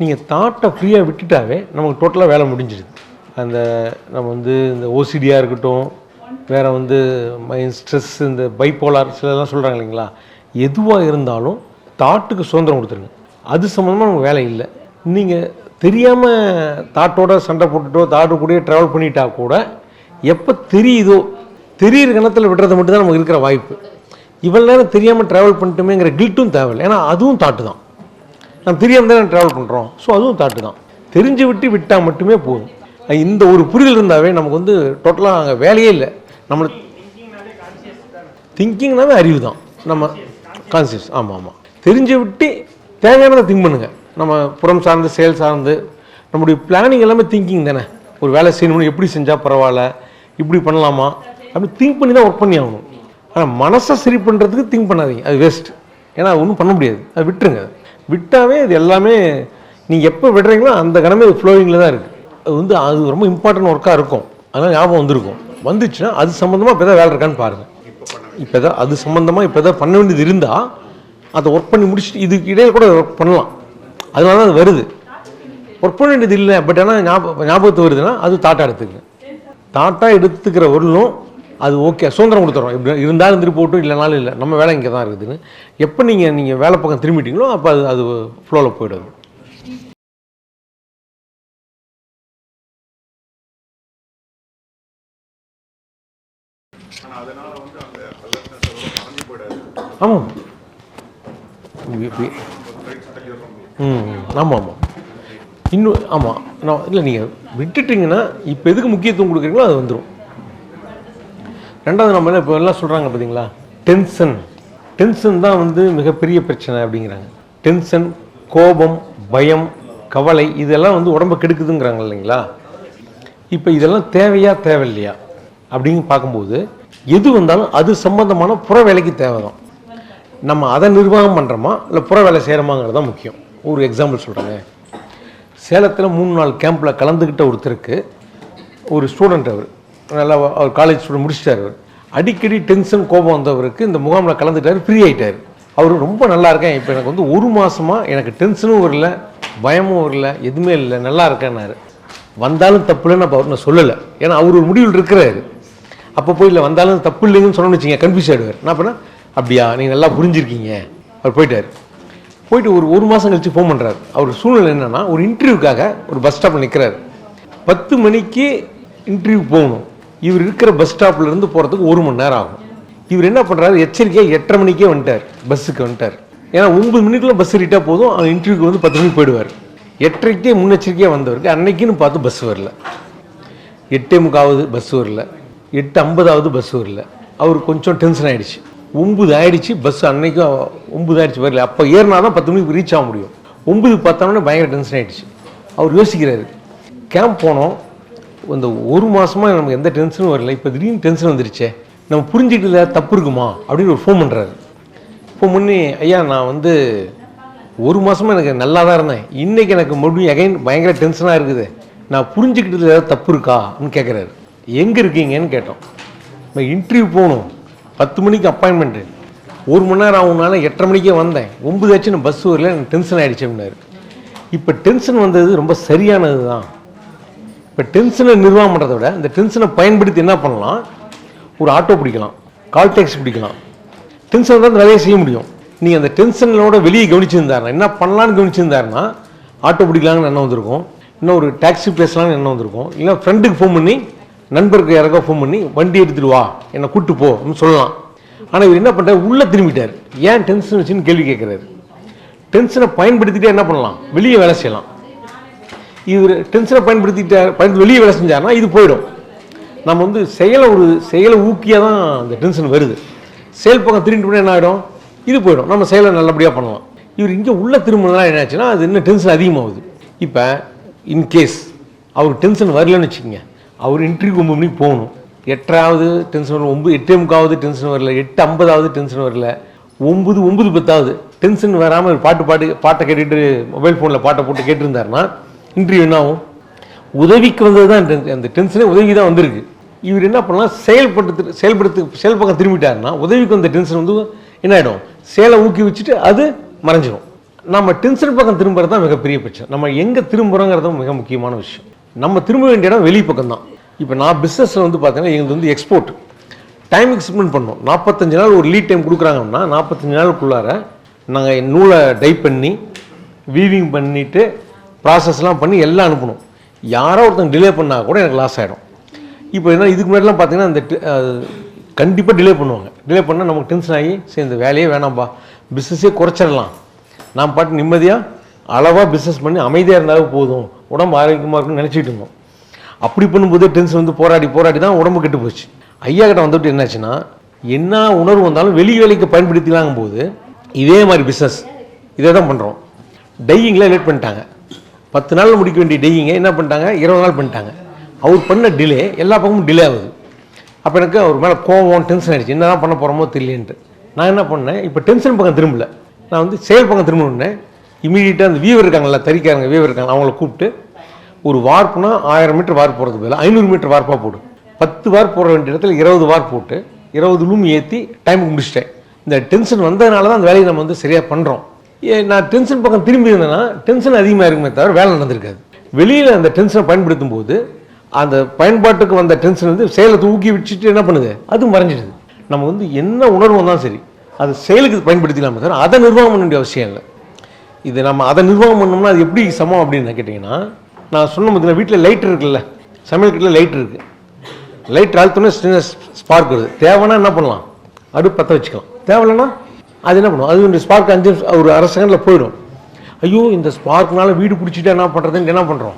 நீங்கள் தாட்டை ஃப்ரீயாக விட்டுட்டாவே நமக்கு டோட்டலாக வேலை முடிஞ்சிடுது அந்த நம்ம வந்து இந்த ஓசிடியாக இருக்கட்டும் வேறு வந்து மைண்ட் ஸ்ட்ரெஸ் இந்த பைப்போலார் சிலதெல்லாம் சொல்கிறாங்க இல்லைங்களா? எதுவாக இருந்தாலும் தாட்டுக்கு சுதந்திரம் கொடுத்துருங்க. அது சம்மந்தமாக நமக்கு வேலை இல்லை. நீங்கள் தெரியாமல் தாட்டோட சண்டை போட்டுட்டோ தாட்டு கூடயே ட்ராவல் பண்ணிட்டா கூட எப்போ தெரியுதோ தெரியிற கணத்தில் விடுறது மட்டும்தான் நமக்கு இருக்கிற வாய்ப்பு. இவ்வளோ நேரம் தெரியாமல் ட்ராவல் பண்ணிட்டோமேங்கிற கில்ட்டும் தேவையில்லை. ஏன்னா அதுவும் தாட்டு தான். நம்ம தெரியாமல் தானே ட்ராவல் பண்ணுறோம் ஸோ அதுவும் தாட்டு தான். தெரிஞ்சு விட்டு விட்டால் மட்டுமே போதும். இந்த ஒரு புரிதல் இருந்தாவே நமக்கு வந்து டோட்டலாக அங்கே வேலையே இல்லை. நம்மளுக்கு திங்கிங்னாவே அறிவு தான். நம்ம கான்சியஸ் ஆமாம் ஆமாம் தெரிஞ்சு விட்டு தேவையானதை திங்க் பண்ணுங்கள் நம்ம புறம் சார்ந்து செயல் சார்ந்து நம்முடைய பிளானிங் எல்லாமே திங்கிங் தானே. ஒரு வேலை செய்யணும்னு எப்படி செஞ்சால் பரவாயில்ல இப்படி பண்ணலாமா? அப்படி திங்க் பண்ணி தான் ஒர்க் பண்ணி ஆகணும். ஆனால் மனசை சரி பண்ணுறதுக்கு திங்க் பண்ணாதீங்க. அது வேஸ்ட் ஏன்னா அது ஒன்றும் பண்ண முடியாது. அது விட்டுருங்க. விட்டாவே இது எல்லாமே நீங்கள் எப்போ விடுறீங்களோ அந்த கணமே ஃப்ளோவிங்கில் தான் இருக்குது அது வந்து அது ரொம்ப இம்பார்ட்டன்ட் ஒர்க்காக இருக்கும். அதனால் ஞாபகம் வந்திருக்கும். வந்துச்சுன்னா அது சம்மந்தமாக இப்போ எதாவது வேலை இருக்கான்னு பாருங்கள் இப்போ எதாவது அது சம்மந்தமாக இப்போ எதாவது பண்ண வேண்டியது இருந்தால் அதை ஒர்க் பண்ணி முடிச்சுட்டு இதுக்கு இடையே கூட ஒர்க் பண்ணலாம். அதனால தான் அது வருது. ஒர்க் பண்ண வேண்டியது இல்லை பட் ஆனால் ஞாபகம் ஞாபகத்து வருதுன்னா அது தாட்டா எடுத்துக்கங்க. தாட்டா எடுத்துக்கிற பொருளும் அது ஓகே சுதந்திரம் கொடுத்துறோம். இருந்தாலும் இருந்துட்டு போட்டும் இல்லைனாலும் இல்லை. நம்ம வேலை இங்கே தான் இருக்குதுன்னு. எப்போ நீங்கள் நீங்கள் வேலை பக்கம் திரும்பிட்டீங்களோ அப்போ அது அது ஃப்ளோவில் போயிடுது. ஆமாம் ம் ஆமாம் ஆமாம் இன்னும் ஆமாம் நான் இல்லை நீங்கள் விட்டுட்டீங்கன்னா இப்போ எதுக்கு முக்கியத்துவம் கொடுக்குறீங்களோ அது வந்துடும் ரெண்டாவது நம்ம இப்போ எல்லாம் சொல்கிறாங்க பார்த்தீங்களா டென்ஷன் டென்ஷன் தான் வந்து மிகப்பெரிய பிரச்சனை அப்படிங்கிறாங்க. டென்ஷன் கோபம் பயம் கவலை இதெல்லாம் வந்து உடம்பு கெடுக்குதுங்கிறாங்க இல்லைங்களா? இப்போ இதெல்லாம் தேவையா தேவையில்லையா? அப்படின்னு பார்க்கும்போது எது வந்தாலும் அது சம்பந்தமான புற வேலைக்கு தேவை தான் நம்ம அதை நிர்வாகம் பண்ணுறோமா இல்லை புற வேலை செய்கிறோமாங்கிறது தான் முக்கியம். ஒரு எக்ஸாம்பிள் சொல்கிறேங்க சேலத்தில் மூணு நாள் கேம்பில் கலந்துக்கிட்ட ஒருத்தருக்கு ஒரு ஸ்டூடெண்ட் அவர். நல்லா அவர் காலேஜ் ஸ்டூடெண்ட் முடிச்சிட்டார் அவர். அடிக்கடி டென்ஷன் கோபம் வந்தவருக்கு இந்த முகாமில் கலந்துட்டார் ஃப்ரீ ஆயிட்டார். அவர் ரொம்ப நல்லா இருக்கேன். இப்போ எனக்கு வந்து ஒரு மாதமாக எனக்கு டென்ஷனும் வரல பயமும் வரல எதுவுமே இல்லை நல்லா இருக்கேன்னாரு. வந்தாலும் தப்பு இல்லைன்னு அப்போ அவர் நான் சொல்லலை. ஏன்னா அவர் ஒரு முடிவில் இருக்கிறாரு. அப்போ போய் இல்லை வந்தாலும் தப்பு இல்லைங்கன்னு சொன்னோன்னு வச்சுங்க கன்ஃபியூஸ் ஆகிடுவார் நான் பண்ண அப்படியா நீங்கள் நல்லா புரிஞ்சிருக்கீங்க. அவர் போயிட்டார். போயிட்டு ஒரு ஒரு மாதம் கழித்து ஃபோன் பண்ணுறாரு அவர் சூழ்நிலை என்னென்னா ஒரு இன்டர்வியூக்காக ஒரு பஸ் ஸ்டாப்பில் நிற்கிறாரு பத்து மணிக்கு இன்டர்வியூ போகணும். இவர் இருக்கிற பஸ் ஸ்டாப்ல இருந்து போகிறதுக்கு ஒரு மணி நேரம் ஆகும். இவர் என்ன பண்ணுறாரு எச்சரிக்கையாக எட்டரை மணிக்கே வந்துட்டார். பஸ்ஸுக்கு வந்துட்டார். ஏன்னா ஒன்பது மணிக்குள்ள பஸ் ரீட்டாக போதும். அவர் இன்டர்வியூக்கு வந்து பத்து மணிக்கு போயிடுவார். எட்டரைக்கே முன்னெச்சரிக்கையாக வந்தவருக்கு அன்னைக்குன்னு பார்த்து பஸ் வரல. எட்டே முக்காவது பஸ் வரல. எட்டு ஐம்பதாவது பஸ் வரல. அவர் கொஞ்சம் டென்ஷன் ஆயிடுச்சு. ஒம்பது ஆயிடுச்சு பஸ் அன்னைக்கும் ஒம்பது ஆயிடுச்சு வரல. அப்போ ஏறினா தான் பத்து மணிக்கு ரீச் ஆக முடியும். ஒம்பது பார்த்தோன்னே பயங்கர டென்ஷன் ஆயிடுச்சு. அவர் யோசிக்கிறாரு கேம்ப் போனோம். இந்த ஒரு மாதமாக நமக்கு எந்த டென்ஷனும் வரல. இப்போ திடீர்னு டென்ஷன் வந்துருச்சே. நம்ம புரிஞ்சுக்கிட்டதுல தப்பு இருக்குமா? அப்படின்னு ஒரு ஃபோன் பண்ணுறாரு ஃபோன் பண்ணி ஐயா நான் வந்து ஒரு மாதமாக எனக்கு நல்லா தான் இருந்தேன். இன்றைக்கி எனக்கு மறுபடியும் அகைன் பயங்கர டென்ஷனாக இருக்குது. நான் புரிஞ்சுக்கிட்டது ஏதாவது தப்பு இருக்கான்னு கேட்குறாரு எங்கே இருக்கீங்கன்னு கேட்டோம். இப்போ இன்டர்வியூ போகணும். பத்து மணிக்கு அப்பாயின்மெண்ட்டு ஒரு மணி நேரம் ஆகுனாலும் எட்டரை மணிக்கே வந்தேன். ஒம்பது ஆச்சு நான் பஸ் வரல. எனக்கு டென்ஷன் ஆகிடுச்சு அப்படின்னாரு. இப்போ டென்ஷன் வந்தது ரொம்ப சரியானது தான் இப்போ டென்ஷனை நிர்வாகம் பண்ணுறத விட இந்த டென்ஷனை பயன்படுத்தி என்ன பண்ணலாம்? ஒரு ஆட்டோ பிடிக்கலாம் கால் டேக்ஸி பிடிக்கலாம். டென்ஷன் தான் வேலையை செய்ய முடியும். நீங்கள் அந்த டென்ஷனோட வெளியே கவனிச்சிருந்தாருன்னா என்ன பண்ணலான்னு கவனிச்சிருந்தாருன்னா ஆட்டோ பிடிக்கலாம்னு எண்ணம் வந்திருக்கும். இன்னும் ஒரு டாக்ஸி பேசலாம்னு எண்ணம் வந்திருக்கும். இல்லை ஃப்ரெண்டுக்கு ஃபோன் பண்ணி நண்பருக்கு யாருக்கோ ஃபோன் பண்ணி வண்டி எடுத்துகிட்டு வா என்னை கூட்டு போ அப்படின்னு சொல்லலாம். ஆனால் இவர் என்ன பண்ணுறாரு உள்ளே திரும்பிட்டார். ஏன் டென்ஷன் வச்சுன்னு கேள்வி கேட்குறாரு. டென்ஷனை பயன்படுத்திட்டே என்ன பண்ணலாம்? வெளியே வேலை செய்யலாம். இவர் டென்ஷனை பயன்படுத்திட்டார் பயன்படுத்தி வெளியே வேலை செஞ்சாருன்னா இது போயிடும். நம்ம வந்து செயலை ஒரு செயலை ஊக்கியாக தான் அந்த டென்ஷன் வருது. செயல் பக்கம் திரும்பிட்டு போனால் என்ன ஆகிடும் இது போயிடும். நம்ம செயலை நல்லபடியாக பண்ணலாம். இவர் இங்கே உள்ள திரும்பினா என்னாச்சுன்னா அது இன்னும் டென்ஷன் அதிகமாகுது. இப்போ இன்கேஸ் அவருக்கு டென்ஷன் வரலன்னு வச்சுக்கோங்க. அவர் இன்டர்வியூ ஒம்பது மணிக்கு போகணும். எட்டாவது டென்ஷன் வரல ஒம்பது எட்டே முக்காவது டென்ஷன் வரல எட்டு ஐம்பதாவது டென்ஷன் வரல ஒம்பது ஒம்பது பத்தாவது டென்ஷன் வராமல் பாட்டு பாட்டு பாட்டை கேட்டுட்டு மொபைல் ஃபோனில் பாட்டை போட்டு கேட்டிருந்தாருன்னா இன்டர்வியூ என்ன ஆகும்? உதவிக்கு வந்தது தான் அந்த டென்ஷனே உதவி தான் வந்திருக்கு. இவர் என்ன பண்ணலாம்? செயல்படுத்து செயல்படுத்து செயல் பக்கம் திரும்பிட்டாருன்னா உதவிக்கு வந்த டென்ஷன் வந்து என்ன ஆகிடும் சேலை ஊக்கி வச்சுட்டு அது மறைஞ்சிடும் நம்ம டென்ஷன் பக்கம் திரும்புறது தான் மிகப்பெரிய பிரச்சனை. நம்ம எங்கே திரும்புகிறோங்கிறது மிக முக்கியமான விஷயம். நம்ம திரும்ப வேண்டிய இடம் வெளி பக்கம் தான். இப்போ நான் பிஸ்னஸில் வந்து பார்த்தீங்கன்னா எங்களுக்கு வந்து எக்ஸ்போர்ட் டைம் எக்ஸ்பெண்ட் பண்ணோம். நாற்பத்தஞ்சு நாள் ஒரு லீட் டைம் கொடுக்குறாங்கன்னா நாற்பத்தஞ்சு நாளுக்குள்ளார நாங்கள் நூலை டை பண்ணி வீவிங் பண்ணிவிட்டு ப்ராசஸ்லாம் பண்ணி எல்லாம் அனுப்பணும். யாரோ ஒருத்தங்க டிலே பண்ணால் கூட எனக்கு லாஸ் ஆகிடும் இப்போ என்ன இதுக்கு முன்னாடிலாம் பார்த்தீங்கன்னா அந்த கண்டிப்பாக டிலே பண்ணுவாங்க. டிலே பண்ணால் நமக்கு டென்ஷன் ஆகி சரி இந்த வேலையே வேணாம்ப்பா பிஸ்னஸே குறைச்சிடலாம். நான் பாட்டு நிம்மதியாக அளவாக பிஸ்னஸ் பண்ணி அமைதியாக இருந்தாலும் போதும். உடம்பு ஆரோக்கியமாக இருக்கும்னு நினச்சிட்டு இருந்தோம். அப்படி பண்ணும்போது டென்ஷன் வந்து போராடி போராடி தான் உடம்பு கெட்டு போச்சு. ஐயா கிட்ட வந்துட்டு என்னாச்சுன்னா என்ன உணர்வு வந்தாலும் வெளி வேலைக்கு பயன்படுத்திக்கலாங்கும் போது இதே மாதிரி பிஸ்னஸ் இதே தான் பண்ணுறோம் டையிங்கில் லேட் பண்ணிட்டாங்க. பத்து நாளில் முடிக்க வேண்டிய டெய்யிங்க என்ன பண்ணிட்டாங்க? இருபது நாள் பண்ணிட்டாங்க. அவர் பண்ண டிலே எல்லா பக்கமும் டிலே ஆகுது. அப்போ எனக்கு அவர் மேலே கோவம் டென்ஷன் ஆயிடுச்சு. என்ன தான் பண்ண போகிறோமோ தெரியலன்ட்டு. நான் என்ன பண்ணேன்? இப்போ டென்ஷன் பக்கம் திரும்பல. நான் வந்து செயல் பக்கம் திரும்பணுன்னே இமீடியட்டாக அந்த வீவர் இருக்காங்கல்ல தறிக்காரங்க வீவர் இருக்காங்க அவங்கள கூப்பிட்டு ஒரு வார்ப்புனா ஆயிரம் மீட்டர் வார்ப்பு போகிறதுக்கு பதிலாக ஐநூறு மீட்டர் வார்ப்பாக போடு. பத்து வார் போட வேண்டிய இடத்துல இருபது வார் போட்டு இருபது லூம் ஏற்றி டைமுக்கு முடிச்சிட்டேன். இந்த டென்ஷன் வந்ததுனால தான் அந்த வேலையை நம்ம வந்து சரியாக பண்ணுறோம் நான் டென்ஷன் பக்கம் திரும்பி இருந்தேன்னா டென்ஷன் அதிகமாக இருக்குமே தவிர வேலை நடந்திருக்காது. வெளியில் அந்த டென்ஷனை பயன்படுத்தும் போது அந்த பயன்பாட்டுக்கு வந்த டென்ஷன் வந்து செயலை தூக்கி வச்சுட்டு என்ன பண்ணுது அது மறைஞ்சிடுது. நம்ம வந்து என்ன உணர்வு தான் சரி அது செயலுக்கு பயன்படுத்திக்கலாமே தவிர அதை நிர்வாகம் பண்ண வேண்டிய அவசியம் இல்லை. இது நம்ம அதை நிர்வாகம் பண்ணோம்னா அது எப்படி சமம் அப்படின்னு கேட்டிங்கன்னா நான் சொன்ன பார்த்தீங்கன்னா வீட்டில் லைட் இருக்குல்ல சமையல் கட்டில் லைட் இருக்குது லைட் அழுத்தோன்னே சின்ன ஸ்பார்க் வருது. தேவைன்னா என்ன பண்ணலாம்? அடுப்பு பற்ற வச்சுக்கலாம். தேவையில்லைன்னா அது என்ன பண்ணும்? அது ஸ்பார்க் அஞ்சு ஒரு அரை செகண்டில் போயிடும். ஐயோ இந்த ஸ்பார்க்னால வீடு பிடிச்சிட்டு என்ன பண்ணுறதுன்னு என்ன பண்ணுறோம்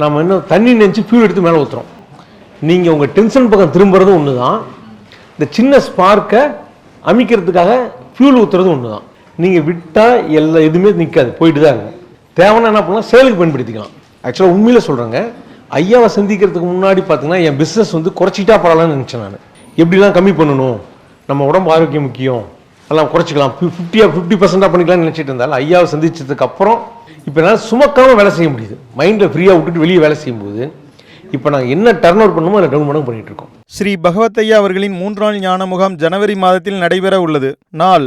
நம்ம என்ன தண்ணி நினச்சி ஃபியூல் எடுத்து மேலே ஊற்றுறோம் நீங்கள் உங்கள் டென்ஷன் பக்கம் திரும்புறதும் ஒன்று தான் இந்த சின்ன ஸ்பார்க்கை அமைக்கிறதுக்காக ஃபியூல் ஊற்றுறதும் ஒன்று தான் நீங்கள் விட்டால் எல்லா எதுவுமே நிற்காது போயிட்டு தான் இருக்கும். தேவைன்னா என்ன பண்ணலாம்? சேலுக்கு பயன்படுத்திக்கலாம். ஆக்சுவலாக உண்மையில் சொல்கிறேங்க ஐயாவை சந்திக்கிறதுக்கு முன்னாடி பார்த்தீங்கன்னா என் பிஸ்னஸ் வந்து குறைச்சிட்டா பரவாயில்லன்னு நினச்சேன் நான். எப்படிலாம் கம்மி பண்ணணும்? நம்ம உடம்பு ஆரோக்கியம் முக்கியம். எல்லாம் குறைச்சிக்கலாம். ஃபிஃப்டியாக ஃபிஃப்டி பர்சன்டாக பண்ணிக்கலாம்னு நினச்சிட்டு இருந்தாலும் ஐயாவை சந்திச்சதுக்கு அப்புறம் இப்போ என்னால் சுமக்காமல் வேலை செய்ய முடியுது. மைண்டில் ஃப்ரீயாக விட்டுட்டு வெளியே வேலை செய்யும்போது இப்போ நாங்கள் என்ன டர்ன் அவுட் பண்ணுமோ அதை டவுன் பண்ண பண்ணிகிட்டு இருக்கோம். ஸ்ரீ பகவத்தையா அவர்களின் மூன்றாம் ஞான முகாம் ஜனவரி மாதத்தில் நடைபெற உள்ளது. நாள்